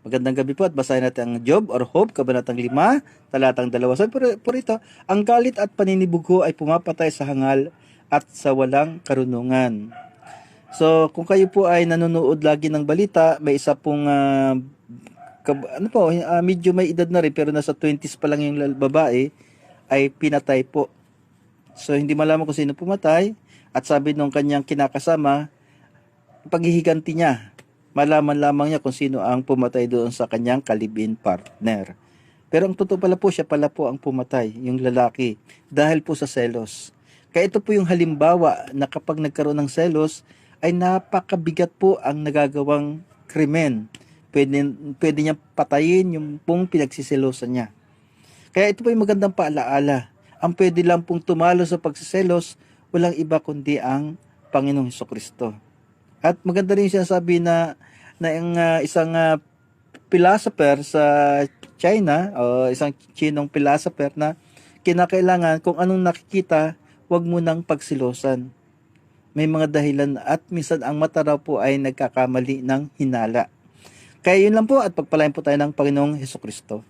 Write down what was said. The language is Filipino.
Magandang gabi po at basahin natin ang Job or Hope, Kabanatang 5, talatang 2. Sabi po, rito, ang galit at paninibugho ay pumapatay sa hangal at sa walang karunungan. So, kung kayo po ay nanonood lagi ng balita, may isa pong ah, kab- ano po, ah, medyo may edad na rin pero nasa 20s pa lang yung babae ay pinatay po. So, hindi malaman kung sino pumatay at sabi nung kanyang kinakasama, paghihiganti niya. Malaman lamang niya kung sino ang pumatay doon sa kanyang kalibin partner. Pero ang totoo pala po, siya pala po ang pumatay, yung lalaki, dahil po sa selos. Kaya ito po yung halimbawa na kapag nagkaroon ng selos, ay napakabigat po ang nagagawang krimen. Pwede, pwede niya patayin yung pong pinagsiselosan niya. Kaya ito po yung magandang paalaala. Ang pwede lang pong tumalo sa pagsiselos, walang iba kundi ang Panginoong Heso Kristo. At maganda rin siya sabi na na yung ah, isang ah, philosopher sa China o isang Chinong philosopher na kinakailangan kung anong nakikita, wag mo nang pagsilosan. May mga dahilan at minsan ang mata raw po ay nagkakamali ng hinala. Kaya yun lang po at pagpalain po tayo ng Panginoong Heso Kristo.